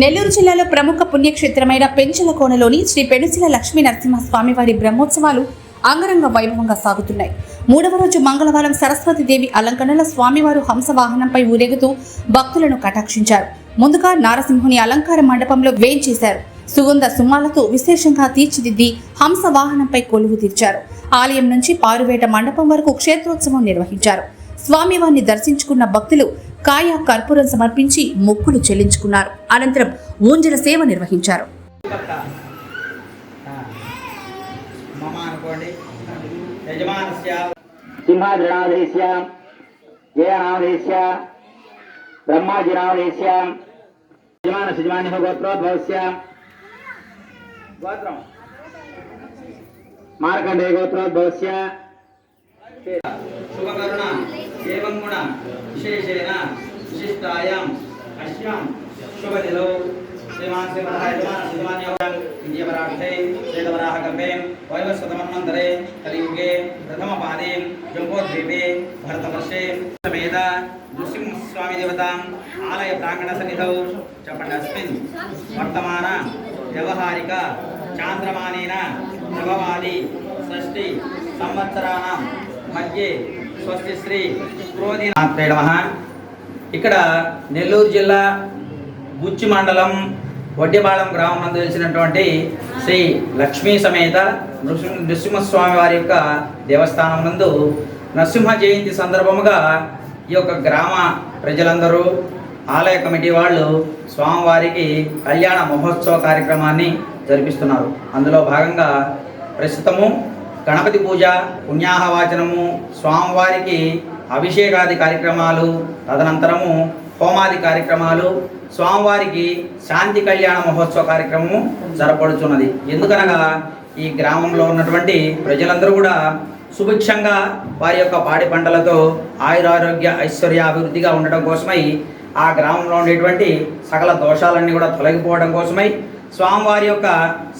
నెల్లూరు జిల్లాలో ప్రముఖ పుణ్యక్షేత్రమైన పెంచలకోనలోని శ్రీ పెనుసిల లక్ష్మీ నరసింహస్వామివారి బ్రహ్మోత్సవాలు అంగరంగ వైభవంగా సాగుతున్నాయి. మూడవ రోజు మంగళవారం సరస్వతీదేవి అలంకరణలో స్వామివారు హంసవాహనంపై ఊరేగుతూ భక్తులను కటాక్షించారు. ముందుగా నారసింహుని అలంకార మండపంలో వేంచేశారు సుగంధ సుమాలతో విశేషంగా తీర్చిదిద్ది హంస వాహనంపై కొలువు తీర్చారు. ఆలయం నుంచి పారువేట మండపం వరకు క్షేత్రోత్సవం నిర్వహించారు. స్వామివారిని దర్శించుకున్న భక్తులు కాయ కర్పూరం సమర్పించి మొక్కులు చెల్లించుకున్నారు. అనంతరం ఊంజల సేవ నిర్వహించారు. పక్క ఆ. మమ యజమాన యజమాని గోత్రం. మార్కండేయ గోత్రోద్భవస్య. శుభకరుణ. ఏవం గుణ విశేషేణ విశిష్టాయాం అస్యాం శుభదిలో శ్రీమాన్ శ్రీమదः యజమాన వైవస్వతమన్వంతరే కలియుగే ప్రథమపాదే జంబోద్వీపే భరతవర్షే సమేత నృసింహస్వామి దేవతాం ఆలయ ప్రాంగణ సన్నిధౌ చెప్పండి అస్మిన్ వర్తమాన వ్యవహారిక చాంద్రమానేన నవవాది షష్ఠి సంవత్సరాణం మధ్యే స్వస్తి శ్రీ క్రోధినాథ్రే నమః. ఇక్కడ నెల్లూరు జిల్లా గుచ్చి మండలం వడ్డిపాళెం గ్రామం నందు తెలిసినటువంటి శ్రీ లక్ష్మీ సమేత నృసి నృసింహస్వామి వారి యొక్క దేవస్థానం నందు నరసింహ జయంతి సందర్భముగా ఈ యొక్క గ్రామ ప్రజలందరూ ఆలయ కమిటీ వాళ్ళు స్వామివారికి కళ్యాణ మహోత్సవ కార్యక్రమాన్ని జరిపిస్తున్నారు. అందులో భాగంగా ప్రస్తుతము గణపతి పూజ పుణ్యాహవాచనము స్వామివారికి అభిషేకాది కార్యక్రమాలు తదనంతరము హోమాది కార్యక్రమాలు స్వామివారికి శాంతి కళ్యాణ మహోత్సవ కార్యక్రమము జరపడుచున్నది ఎందుకనగా ఈ గ్రామంలో ఉన్నటువంటి ప్రజలందరూ కూడా సుభిక్షంగా వారి యొక్క పాడి పంటలతో ఆయురారోగ్య ఐశ్వర్య అభివృద్ధిగా ఉండటం కోసమై ఆ గ్రామంలో ఉండేటువంటి సకల దోషాలన్నీ కూడా తొలగిపోవడం కోసమై స్వామివారి యొక్క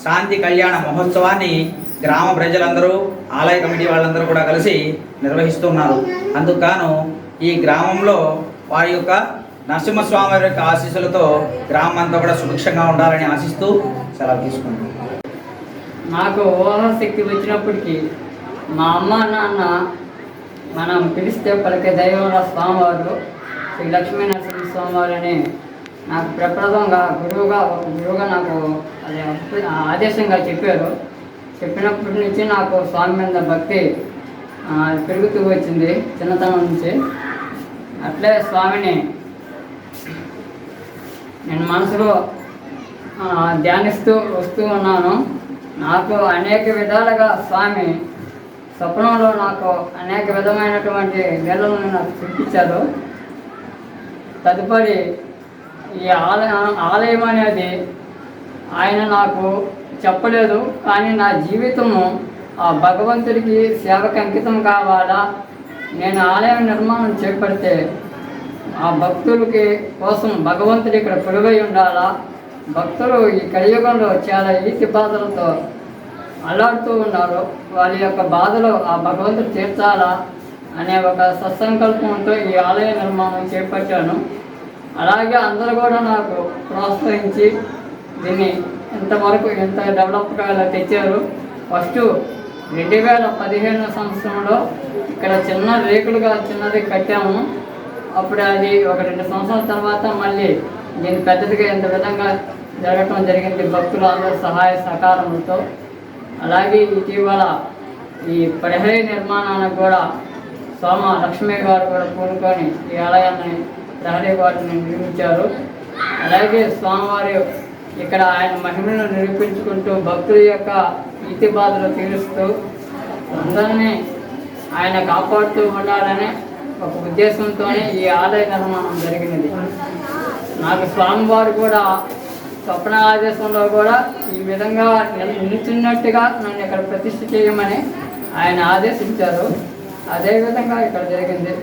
శాంతి కళ్యాణ మహోత్సవాన్ని గ్రామ ప్రజలందరూ ఆలయ కమిటీ వాళ్ళందరూ కూడా కలిసి నిర్వహిస్తున్నారు. అందుకు ఈ గ్రామంలో వారి యొక్క నరసింహస్వామి వారి యొక్క ఆశీస్సులతో గ్రామం అంతా కూడా సుభిక్షంగా ఉండాలని ఆశిస్తూ సెలవు తీసుకుంటున్నాను నాకు ఊహాశక్తి వచ్చినప్పటికీ మా అమ్మ నాన్న మనం పిలిస్తే పలికే దైవంలో స్వామివారు శ్రీ లక్ష్మీ నరసింహ స్వామివారు అని నాకు ప్రప్రదంగా గురువుగా ఒక గురువుగా నాకు అదే ఆదేశంగా చెప్పారు. చెప్పినప్పటి నుంచి నాకు స్వామి మీద భక్తి పెరుగుతూ వచ్చింది చిన్నతనం నుంచి. అట్లే స్వామిని నేను మనసులో ధ్యానిస్తూ వస్తూ ఉన్నాను. నాకు అనేక విధాలుగా స్వామి స్వప్నంలో నాకు అనేక విధమైనటువంటి నీళ్ళను నాకు చూపించారు. తదుపరి ఈ ఆలయ ఆలయం అనేది ఆయన నాకు చెప్పలేదు కానీ నా జీవితము ఆ భగవంతుడికి సేవకు అంకితం కావాలా? నేను ఆలయం నిర్మాణం చేపడితే ఆ భక్తులకి కోసం భగవంతుడు ఇక్కడ పొలువై ఉండాలా? భక్తులు ఈ కలియుగంలో చాలా ఈతి బాధలతో అల్లాడుతూ ఉన్నారు. వాళ్ళ యొక్క బాధలు ఆ భగవంతుడు తీర్చాలా అనే ఒక సత్సంకల్పంతో ఈ ఆలయ నిర్మాణం చేపట్టాను. అలాగే అందరూ కూడా నాకు ప్రోత్సహించి దీన్ని ఇంతవరకు ఎంత డెవలప్గా ఇలా తెచ్చారు? ఫస్ట్ రెండు వేల పదిహేను సంవత్సరంలో ఇక్కడ చిన్న రేకులుగా చిన్నది కట్టాము. అప్పుడు అది ఒక రెండు సంవత్సరాల తర్వాత మళ్ళీ దీన్ని పెద్దదిగా ఇంత విధంగా జరగటం జరిగింది భక్తుల సహాయ సహకారంతో అలాగే ఇటీవల ఈ ప్రహరీ నిర్మాణానికి కూడా సోమ లక్ష్మీ గారు కూడా పూనుకొని ఈ ఆలయాన్ని ప్రహరీ వాటిని నిర్మించారు. అలాగే స్వామివారి ఇక్కడ ఆయన మహిమను నిరూపించుకుంటూ భక్తుల యొక్క ఈతి బాధలు తీరుస్తూ అందరినీ ఆయన కాపాడుతూ ఉండాలనే ఒక ఉద్దేశంతోనే ఈ ఆలయ నిర్మాణం జరిగినది. నాకు స్వామివారు కూడా స్వప్న ఆదేశంలో కూడా ఈ విధంగా నిలుచున్నట్టుగా నన్ను ఇక్కడ ప్రతిష్ఠ చేయమని ఆయన ఆదేశించారు. అదేవిధంగా ఇక్కడ జరిగింది.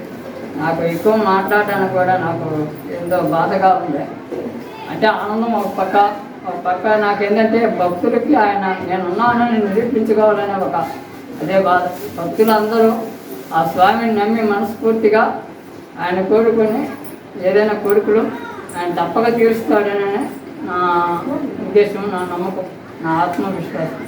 నాకు ఎక్కువ మాట్లాడటానికి కూడా నాకు ఎంతో బాధగా ఉంది. అంటే ఆనందం ఒక పక్క ఒక పక్క నాకేంటంటే భక్తులకి ఆయన నేను ఉన్నానని నిరూపించుకోవాలనే ఒక అదే బాధ. భక్తులందరూ ఆ స్వామిని నమ్మి మనస్ఫూర్తిగా ఆయన కోరుకొని ఏదైనా కోరికలు ఆయన తప్పక తీరుస్తాడనే నా ఉద్దేశం నా నమ్మకం నా ఆత్మవిశ్వాసం.